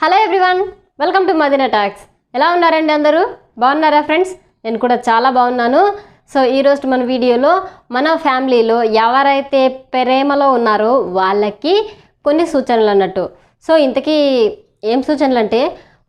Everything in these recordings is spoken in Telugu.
Hello everyone welcome to Madina talks. ఎలా ఉన్నారండి అందరూ? బాగున్నారా ఫ్రెండ్స్? నేను కూడా చాలా బాగున్నాను. సో ఈరోజు మన వీడియోలో మన ఫ్యామిలీలో ఎవరైతే ప్రేమలో ఉన్నారో వాళ్ళకి కొన్ని సూచనలు అన్నట్టు. సో ఇంతకీ ఏం సూచనలు అంటే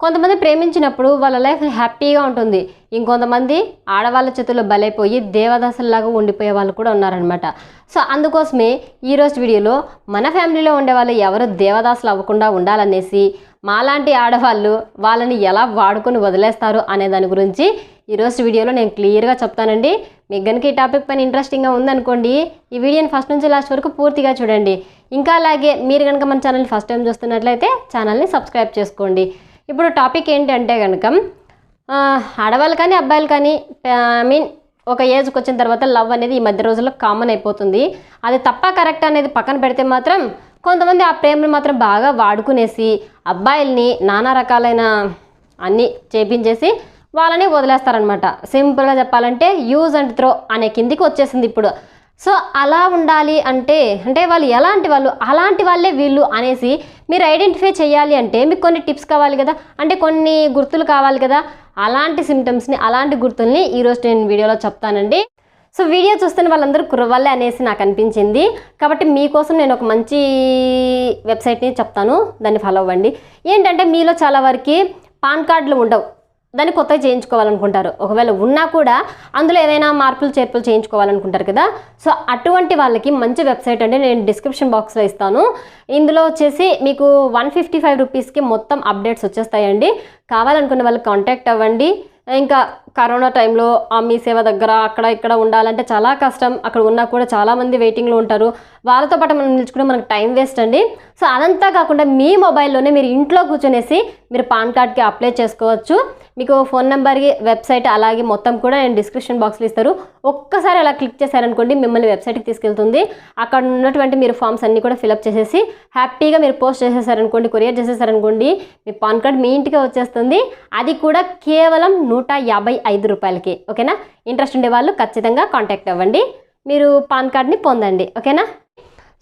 కొంతమంది ప్రేమించినప్పుడు వాళ్ళ లైఫ్ హ్యాపీగా ఉంటుంది. ఇంకొంతమంది ఆడవాళ్ళ చేతుల్లో బలైపోయి దేవదాసుల్లాగా ఉండిపోయే వాళ్ళు కూడా ఉన్నారనమాట సో అందుకోసమే ఈరోజు వీడియోలో మన ఫ్యామిలీలో ఉండే వాళ్ళు ఎవరు దేవదాసులు అవ్వకుండా ఉండాలనేసి మాలాంటి ఆడవాళ్ళు వాళ్ళని ఎలా వాడుకొని వదిలేస్తారు అనే దాని గురించి ఈరోజు వీడియోలో నేను క్లియర్గా చెప్తానండి. మీకు కనుక ఈ టాపిక్ పైన ఇంట్రెస్టింగ్గా ఉందనుకోండి ఈ వీడియోని ఫస్ట్ నుంచి లాస్ట్ వరకు పూర్తిగా చూడండి. ఇంకా అలాగే మీరు కనుక మన ఛానల్ని ఫస్ట్ టైం చూస్తున్నట్లయితే ఛానల్ని సబ్స్క్రైబ్ చేసుకోండి. ఇప్పుడు టాపిక్ ఏంటంటే కనుక ఆడవాళ్ళు కానీ అబ్బాయిలు కానీ ఐ మీన్ ఒక ఏజ్కి వచ్చిన తర్వాత లవ్ అనేది ఈ మధ్య రోజుల్లో కామన్ అయిపోతుంది. అది తప్ప కరెక్ట్ అనేది పక్కన పెడితే మాత్రం కొంతమంది ఆ ప్రేమను మాత్రం బాగా వాడుకునేసి అబ్బాయిల్ని నానా రకాలైన అన్నీ చేపించేసి వాళ్ళని వదిలేస్తారనమాట సింపుల్గా చెప్పాలంటే యూజ్ అండ్ త్రో అనే కిందికి వచ్చేసింది ఇప్పుడు. సో అలా ఉండాలి అంటే అంటే వాళ్ళు ఎలాంటి వాళ్ళు అలాంటి వాళ్ళే వీళ్ళు అనేసి మీరు ఐడెంటిఫై చేయాలి అంటే మీకు కొన్ని టిప్స్ కావాలి కదా. అంటే కొన్ని గుర్తులు కావాలి కదా. అలాంటి సిమ్టమ్స్ని అలాంటి గుర్తుల్ని ఈరోజు నేను వీడియోలో చెప్తానండి. సో వీడియో చూస్తున్న వాళ్ళందరూ కుర్రవాళ్ళే అనేసి నాకు అనిపించింది. కాబట్టి మీకోసం నేను ఒక మంచి వెబ్సైట్ని చెప్తాను. దాన్ని ఫాలో అవ్వండి. ఏంటంటే మీలో చాలా వరకు పాన్ కార్డులు ఉండవు. దాన్ని కొత్తగా చేయించుకోవాలనుకుంటారు. ఒకవేళ ఉన్నా కూడా అందులో ఏదైనా మార్పులు చేర్పులు చేయించుకోవాలనుకుంటారు కదా. సో అటువంటి వాళ్ళకి మంచి వెబ్సైట్ అంటే నేను డిస్క్రిప్షన్ బాక్స్లో ఇస్తాను. ఇందులో వచ్చేసి మీకు వన్ ఫిఫ్టీ ఫైవ్ రూపీస్కి మొత్తం అప్డేట్స్ వచ్చేస్తాయండి. కావాలనుకున్న వాళ్ళు కాంటాక్ట్ అవ్వండి. ఇంకా కరోనా టైంలో ఆ మీ సేవ దగ్గర అక్కడ ఇక్కడ ఉండాలంటే చాలా కష్టం. అక్కడ ఉన్నా కూడా చాలామంది వెయిటింగ్లో ఉంటారు. వాళ్ళతో పాటు మనం నిల్చుకుంటే మనకు టైం వేస్ట్ అండి. సో అదంతా కాకుండా మీ మొబైల్లోనే మీరు ఇంట్లో కూర్చొనేసి మీరు పాన్ కార్డ్కి అప్లై చేసుకోవచ్చు. మీకు ఫోన్ నెంబర్కి వెబ్సైట్ అలాగే మొత్తం కూడా నేను డిస్క్రిప్షన్ బాక్స్లో ఇస్తారు. ఒక్కసారి అలా క్లిక్ చేశారనుకోండి మిమ్మల్ని వెబ్సైట్కి తీసుకెళ్తుంది. అక్కడ ఉన్నటువంటి మీరు ఫామ్స్ అన్నీ కూడా ఫిలప్ చేసేసి హ్యాపీగా మీరు పోస్ట్ చేసేసారనుకోండి కొరియర్ చేసేసారనుకోండి మీ పాన్ కార్డ్ మీ ఇంటికే వచ్చేస్తుంది. అది కూడా కేవలం నూట యాభై ఐదు రూపాయలకి ఓకేనా? ఇంట్రెస్ట్ ఉండే వాళ్ళు ఖచ్చితంగా కాంటాక్ట్ అవ్వండి. మీరు పాన్ కార్డ్ని పొందండి ఓకేనా?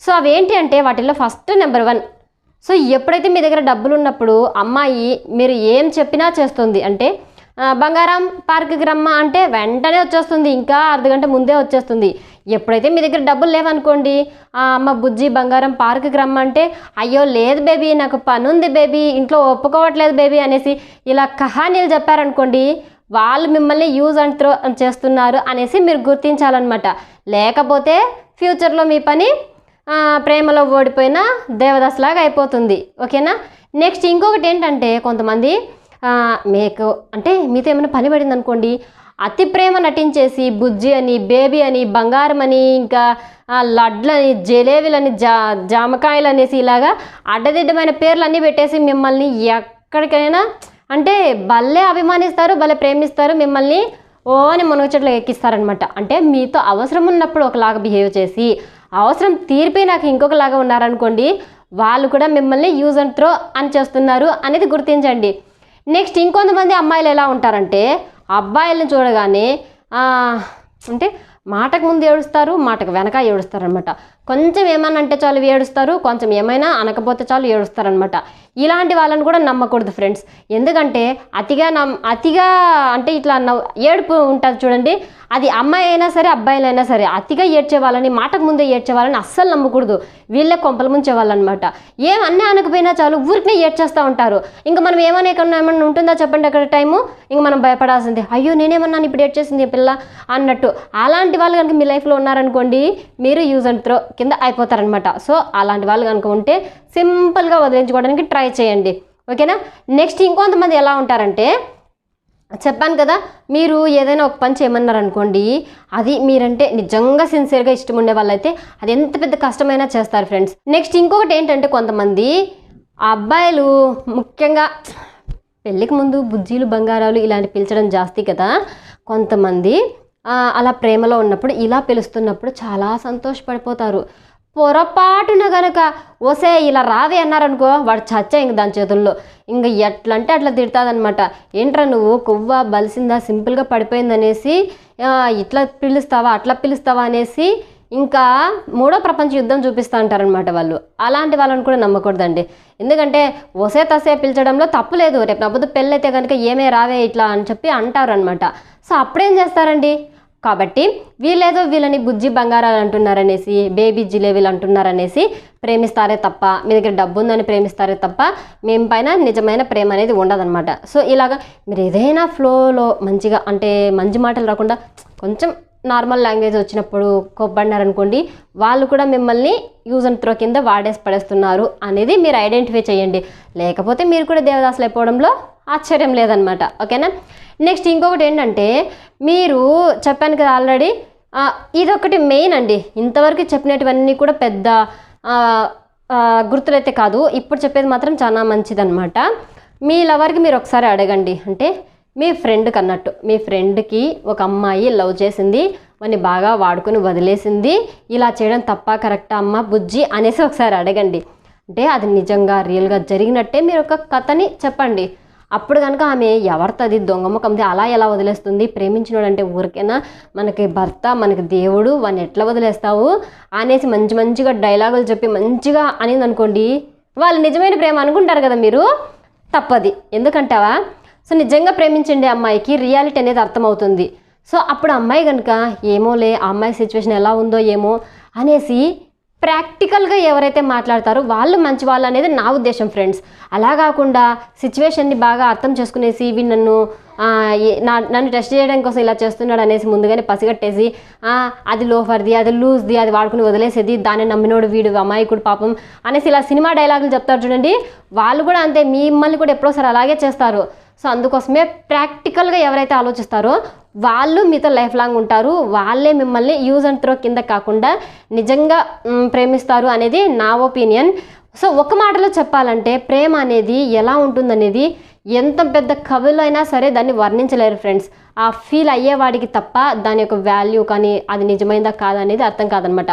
సో అవేంటి అంటే వాటిల్లో ఫస్ట్ నెంబర్ వన్ సో ఎప్పుడైతే మీ దగ్గర డబ్బులు ఉన్నప్పుడు అమ్మాయి మీరు ఏం చెప్పినా చేస్తుంది? అంటే బంగారం పార్క్కి రమ్మ అంటే వెంటనే వచ్చేస్తుంది ఇంకా అర్ధగంట ముందే వచ్చేస్తుంది. ఎప్పుడైతే మీ దగ్గర డబ్బులు లేవనుకోండి ఆ, అమ్మ బుజ్జి బంగారం పార్క్కి రమ్మంటే అయ్యో లేదు బేబీ నాకు పని ఉంది బేబీ ఇంట్లో ఒప్పుకోవట్లేదు బేబీ అనేసి ఇలా కహానీలు చెప్పారనుకోండి వాళ్ళు మిమ్మల్ని యూజ్ అండ్ త్రో చేస్తున్నారు అనేసి మీరు గుర్తించాలన్నమాట. లేకపోతే ఫ్యూచర్లో మీ పని ప్రేమలో ఓడిపోయిన దేవదాసులాగా అయిపోతుంది. ఓకేనా? నెక్స్ట్ ఇంకొకటి ఏంటంటే కొంతమంది మీకు అంటే మీతో ఏమైనా పని పడింది అనుకోండి అతి ప్రేమ నటించేసి బుజ్జి అని బేబీ అని బంగారం అని ఇంకా లడ్లని జలేబీలని జా జామకాయలు అనేసి ఇలాగా అడ్డదిడ్డమైన పేర్లు అన్నీ పెట్టేసి మిమ్మల్ని ఎక్కడికైనా అంటే భలే అభిమానిస్తారు భలే ప్రేమిస్తారు మిమ్మల్ని ఓ అని మునగ చెట్లు ఎక్కిస్తారనమాట అంటే మీతో అవసరం ఉన్నప్పుడు ఒకలాగా బిహేవ్ చేసి అవసరం తీరిపోయినాక ఇంకొకలాగా ఉన్నారనుకోండి వాళ్ళు కూడా మిమ్మల్ని యూజ్ అండ్ త్రో అని చేస్తున్నారు అనేది గుర్తించండి. నెక్స్ట్ ఇంకొంతమంది అమ్మాయిలు ఎలా ఉంటారంటే అబ్బాయిలను చూడగానే అంటే మాటకు ముందు ఏడుస్తారు మాటకు వెనక ఏడుస్తారు అనమాట కొంచెం ఏమన్నా అంటే చాలు ఏడుస్తారు కొంచెం ఏమైనా అనకపోతే చాలు ఏడుస్తారనమాట ఇలాంటి వాళ్ళని కూడా నమ్మకూడదు ఫ్రెండ్స్. ఎందుకంటే అతిగా నమ్ అతిగా అంటే ఇట్లా నవ్వు ఏడుపు ఉంటుంది చూడండి. అది అమ్మాయి అయినా సరే అబ్బాయిలైనా సరే అతిగా ఏడ్చే వాళ్ళని మాటకు ముందే ఏడ్చే వాళ్ళని అస్సలు నమ్మకూడదు. వీళ్ళే కొంపలు ముంచే వాళ్ళు అనమాట ఏం అన్నీ అనకపోయినా చాలు ఊరికనే ఏడ్చేస్తూ ఉంటారు. ఇంకా మనం ఏమైనా ఎక్కడ ఏమన్నా ఉంటుందా చెప్పండి అక్కడ టైము? ఇంక మనం భయపడాల్సిందే. అయ్యో నేనేమన్నాను ఇప్పుడు ఏడ్చేసింది ఈ పిల్ల అన్నట్టు. అలాంటి వాళ్ళు కనుక మీ లైఫ్లో ఉన్నారనుకోండి మీరు యూజ్ అండ్ త్రో. కింద అయిపోతారనమాట సో అలాంటి వాళ్ళు కనుక ఉంటే సింపుల్గా వదిలించుకోవడానికి ట్రై చేయండి. ఓకేనా? నెక్స్ట్ ఇంకొంతమంది ఎలా ఉంటారంటే చెప్పాను కదా మీరు ఏదైనా ఒక పని చేయమన్నారనుకోండి అది మీరంటే నిజంగా సిన్సియర్గా ఇష్టం ఉండే వాళ్ళైతే అది ఎంత పెద్ద కష్టమైనా చేస్తారు ఫ్రెండ్స్. నెక్స్ట్ ఇంకొకటి ఏంటంటే కొంతమంది ఆ అబ్బాయిలు ముఖ్యంగా పెళ్ళికి ముందు బుజ్జీలు బంగారాలు ఇలాంటి పిలిచడం జాస్తి కదా కొంతమంది అలా ప్రేమలో ఉన్నప్పుడు ఇలా పిలుస్తున్నప్పుడు చాలా సంతోషపడిపోతారు. పొరపాటున గనక ఓసే ఇలా రావే అన్నారనుకో వాడు చచ్చే ఇంక దాని చేతుల్లో. ఇంక ఎట్లంటే అట్లా తిడతాదనమాట. ఏంట్రా నువ్వు కొవ్వ బలిసిందా సింపుల్గా పడిపోయిందనేసి ఇట్లా పిలుస్తావా అట్లా పిలుస్తావా అనేసి ఇంకా మూడో ప్రపంచ యుద్ధం చూపిస్తూ ఉంటారనమాట వాళ్ళు. అలాంటి వాళ్ళని కూడా నమ్మకూడదండి. ఎందుకంటే ఒసే తసే పిలిచడంలో తప్పు లేదు. రేపు నవ్వుతూ పెళ్ళైతే కనుక ఏమే రావే ఇట్లా అని చెప్పి అంటారనమాట సో అప్పుడేం చేస్తారండి? కాబట్టి వీళ్ళేదో వీళ్ళని బుజ్జి బంగారాలు అంటున్నారనేసి బేబీ జిలేబీలు అంటున్నారనేసి ప్రేమిస్తారే తప్ప మీ దగ్గర డబ్బు ఉందని ప్రేమిస్తారే తప్ప మేము పైన నిజమైన ప్రేమ అనేది ఉండదన్నమాట. సో ఇలాగా మీరు ఏదైనా ఫ్లోలో మంచిగా అంటే మంచి మాటలు రాకుండా కొంచెం నార్మల్ లాంగ్వేజ్ వచ్చినప్పుడు కోప్పడినారనుకోండి వాళ్ళు కూడా మిమ్మల్ని యూజ్ అండ్ త్రో కింద వాడేసి పడేస్తున్నారు అనేది మీరు ఐడెంటిఫై చేయండి. లేకపోతే మీరు కూడా దేవదాసులు అయిపోవడంలో ఆశ్చర్యం లేదనమాట ఓకేనా? నెక్స్ట్ ఇంకొకటి ఏంటంటే మీరు చెప్పాను కదా ఆల్రెడీ ఇదొకటి మెయిన్ అండి. ఇంతవరకు చెప్పినటువన్నీ కూడా పెద్ద గుర్తులైతే కాదు. ఇప్పుడు చెప్పేది మాత్రం చాలా మంచిదన్నమాట. మీ లవర్కి మీరు ఒకసారి అడగండి. అంటే మీ ఫ్రెండ్కి అన్నట్టు మీ ఫ్రెండ్కి ఒక అమ్మాయి లవ్ చేసింది వాడిని బాగా వాడుకొని వదిలేసింది. ఇలా చేయడం తప్ప కరెక్టా అమ్మ బుజ్జి అనేసి ఒకసారి అడగండి. అంటే అది నిజంగా రియల్గా జరిగినట్టే మీరు ఒక కథని చెప్పండి. అప్పుడు కనుక ఆమె ఎవరితది దొంగ ముఖంది అలా ఎలా వదిలేస్తుంది? ప్రేమించినోడంటే ఊరికేనా? మనకి భర్త మనకి దేవుడు వాడిని ఎట్లా వదిలేస్తావు? అనేసి మంచి మంచిగా డైలాగులు చెప్పి మంచిగా అనింది అనుకోండి వాళ్ళు నిజమైన ప్రేమ అనుకుంటారు కదా మీరు? తప్పది. ఎందుకంటావా? సో నిజంగా ప్రేమించండి అమ్మాయికి. రియాలిటీ అనేది అర్థమవుతుంది. సో అప్పుడు అమ్మాయి కనుక ఏమోలే ఆ అమ్మాయి సిచ్యువేషన్ ఎలా ఉందో ఏమో అనేసి ప్రాక్టికల్గా ఎవరైతే మాట్లాడతారో వాళ్ళు మంచి వాళ్ళు అనేది నా ఉద్దేశం ఫ్రెండ్స్. అలా కాకుండా సిచ్యువేషన్ని బాగా అర్థం చేసుకునేసి ఇవి నన్ను నా నన్ను టెస్ట్ చేయడం కోసం ఇలా చేస్తున్నాడు అనేసి ముందుగానే పసిగట్టేసి అది లోఫర్ది అది లూజ్ది అది వాడుకుని వదిలేసేది దాన్ని నమ్మినోడు వీడు అమాయకుడు పాపం అనేసి ఇలా సినిమా డైలాగులు చెప్తారు చూడండి. వాళ్ళు కూడా అంతే మిమ్మల్ని కూడా ఎప్పుడోసారి అలాగే చేస్తారు. సో అందుకోసమే ప్రాక్టికల్గా ఎవరైతే ఆలోచిస్తారో వాళ్ళు మీతో లైఫ్ లాంగ్ ఉంటారు వాళ్ళే మిమ్మల్ని యూజ్ అండ్ త్రో కింద కాకుండా నిజంగా ప్రేమిస్తారు అనేది నా ఒపీనియన్. సో ఒక మాటలో చెప్పాలంటే ప్రేమ అనేది ఎలా ఉంటుందనేది ఎంత పెద్ద కవులు అయినా సరే దాన్ని వర్ణించలేరు ఫ్రెండ్స్. ఆ ఫీల్ అయ్యేవాడికి తప్ప దాని యొక్క వాల్యూ కానీ అది నిజమైందా కాదా అనేది అర్థం కాదనమాట.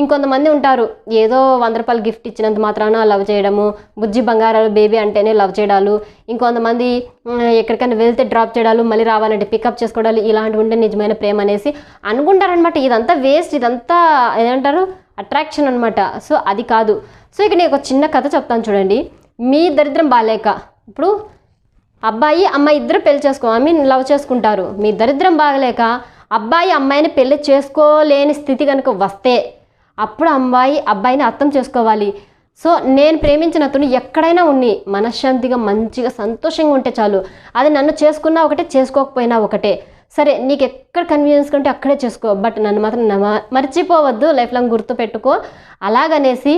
ఇంకొంతమంది ఉంటారు ఏదో వంద రూపాయలు గిఫ్ట్ ఇచ్చినంత మాత్రాన లవ్ చేయడము బుజ్జి బంగారాలు బేబీ అంటేనే లవ్ చేయడాలు ఇంకొంతమంది ఎక్కడికైనా వెళ్తే డ్రాప్ చేయడాలు మళ్ళీ రావాలంటే పికప్ చేసుకోవడాలు ఇలాంటివి ఉంటే నిజమైన ప్రేమ అనేసి అనుకుంటారనమాట. ఇదంతా వేస్ట్ ఇదంతా ఏమంటారు అట్రాక్షన్ అనమాట. సో అది కాదు. సో ఇక నేను ఒక చిన్న కథ చెప్తాను చూడండి. మీ దరిద్రం బాగాలేక ఇప్పుడు అబ్బాయి అమ్మాయి ఇద్దరు పెళ్ళి చేసుకో ఐ మీన్ లవ్ చేసుకుంటారు. మీ దరిద్రం బాగలేక అబ్బాయి అమ్మాయిని పెళ్ళి చేసుకోలేని స్థితి కనుక వస్తే అప్పుడు అమ్మాయి అబ్బాయిని అర్థం చేసుకోవాలి. సో నేను ప్రేమించిన అతను ఎక్కడైనా ఉన్ని మనశ్శాంతిగా మంచిగా సంతోషంగా ఉంటే చాలు. అది నన్ను చేసుకున్నా ఒకటే చేసుకోకపోయినా ఒకటే. సరే నీకు ఎక్కడ కన్వీనియన్స్ ఉంటే అక్కడే చేసుకో. బట్ నన్ను మాత్రం మర్చిపోవద్దు. లైఫ్ లాంగ్ గుర్తు పెట్టుకో. అలాగనేసి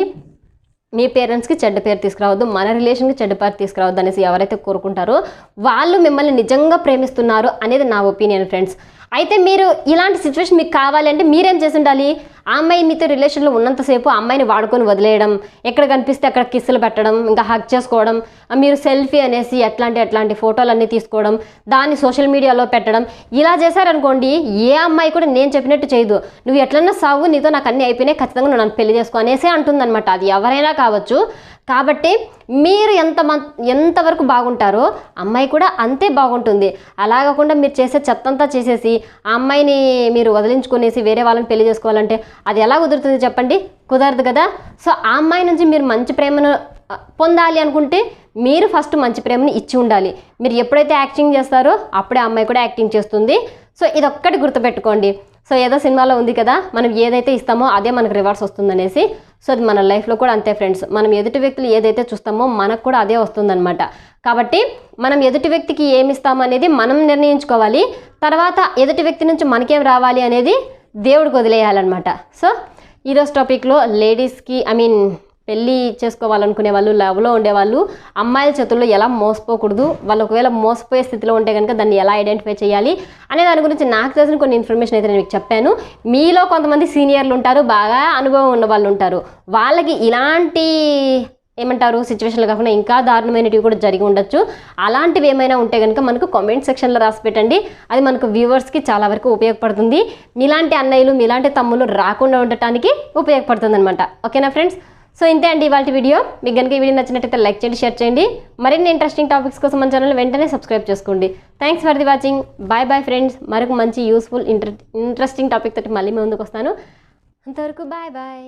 మీ పేరెంట్స్కి చెడ్డ పేరు తీసుకురావద్దు మన రిలేషన్కి చెడ్డ పేరు తీసుకురావద్దు అనేసి ఎవరైతే కోరుకుంటారో వాళ్ళు మిమ్మల్ని నిజంగా ప్రేమిస్తున్నారు అనేది నా ఒపీనియన్ ఫ్రెండ్స్. అయితే మీరు ఇలాంటి సిచ్యువేషన్ మీకు కావాలంటే మీరేం చేసి ఉండాలి ఆ అమ్మాయి మీతో రిలేషన్లో ఉన్నంతసేపు ఆ అమ్మాయిని వాడుకొని వదిలేయడం ఎక్కడ కనిపిస్తే అక్కడ కిస్సులు పెట్టడం ఇంకా హక్ చేసుకోవడం మీరు సెల్ఫీ అనేసి ఎట్లాంటి ఎట్లాంటి ఫోటోలు అన్నీ తీసుకోవడం దాన్ని సోషల్ మీడియాలో పెట్టడం ఇలా చేశారనుకోండి ఏ అమ్మాయి కూడా నేను చెప్పినట్టు చేయదు. నువ్వు ఎట్లన్నా సావు నీతో నాకు అన్నీ అయిపోయినాయి ఖచ్చితంగా నువ్వు నన్ను పెళ్ళి చేసుకో అనేసే అంటుందన్నమాట. అది ఎవరైనా కావచ్చు. కాబట్టి మీరు ఎంత ఎంతవరకు బాగుంటారో అమ్మాయి కూడా అంతే బాగుంటుంది. అలా కాకుండా మీరు చేసే చెత్తంతా చేసేసి ఆ అమ్మాయిని మీరు వదిలించుకునేసి వేరే వాళ్ళని పెళ్ళి చేసుకోవాలంటే అది ఎలా కుదురుతుంది చెప్పండి? కుదరదు కదా? సో ఆ అమ్మాయి నుంచి మీరు మంచి ప్రేమను పొందాలి అనుకుంటే మీరు ఫస్ట్ మంచి ప్రేమను ఇచ్చి ఉండాలి. మీరు ఎప్పుడైతే యాక్టింగ్ చేస్తారో అప్పుడే ఆ అమ్మాయి కూడా యాక్టింగ్ చేస్తుంది. సో ఇదొక్కటి గుర్తుపెట్టుకోండి. సో ఏదో సినిమాలో ఉంది కదా మనం ఏదైతే ఇస్తామో అదే మనకు రివర్స్ వస్తుందనేసి సో అది మన లైఫ్లో కూడా అంతే ఫ్రెండ్స్ మనం ఎదుటి వ్యక్తులు ఏదైతే చూస్తామో మనకు కూడా అదే వస్తుందన్నమాట. కాబట్టి మనం ఎదుటి వ్యక్తికి ఏమి ఇస్తామనేది మనం నిర్ణయించుకోవాలి తర్వాత ఎదుటి వ్యక్తి నుంచి మనకేం రావాలి అనేది దేవుడికి వదిలేయాలన్నమాట. సో ఈరోజు టాపిక్లో లేడీస్కి ఐ మీన్ పెళ్ళి చేసుకోవాలనుకునే వాళ్ళు లవ్లో ఉండేవాళ్ళు అమ్మాయిల చేతుల్లో ఎలా మోసపోకూడదు వాళ్ళు ఒకవేళ మోసపోయే స్థితిలో ఉంటే కనుక దాన్ని ఎలా ఐడెంటిఫై చేయాలి అనే దాని గురించి నాకు తెలిసిన కొన్ని ఇన్ఫర్మేషన్ అయితే నేను మీకు చెప్పాను. మీలో కొంతమంది సీనియర్లు ఉంటారు బాగా అనుభవం ఉన్న వాళ్ళు ఉంటారు. వాళ్ళకి ఇలాంటి ఏమంటారు సిచ్యువేషన్లు కాకుండా ఇంకా దారుణమైనవి కూడా జరిగి ఉండొచ్చు. అలాంటివి ఏమైనా ఉంటే కనుక మనకు కామెంట్ సెక్షన్లో రాసి పెట్టండి. అది మనకు వ్యూవర్స్కి చాలా వరకు ఉపయోగపడుతుంది. మీలాంటి అన్నయ్యలు మీలాంటి తమ్ముళ్ళు రాకుండా ఉండటానికి ఉపయోగపడుతుంది అనమాట ఓకేనా ఫ్రెండ్స్? సో ఇంతే అండి ఇవాళ వీడియో. మీకు కనుక ఈ వీడియో నచ్చినట్టయితే లైక్ చేయండి షేర్ చేయండి. మరిన్ని ఇంట్రెస్టింగ్ టాపిక్స్ కోసం మన ఛానల్ వెంటనే సబ్స్క్రైబ్ చేసుకోండి. Thanks for the watching bye bye friends మరొక మంచి యూస్ఫుల్ ఇంట్రె ఇంట్రెస్టింగ్ టాపిక్ తోటి మళ్ళీ ముందుకు వస్తాను. అంతవరకు బాయ్ బాయ్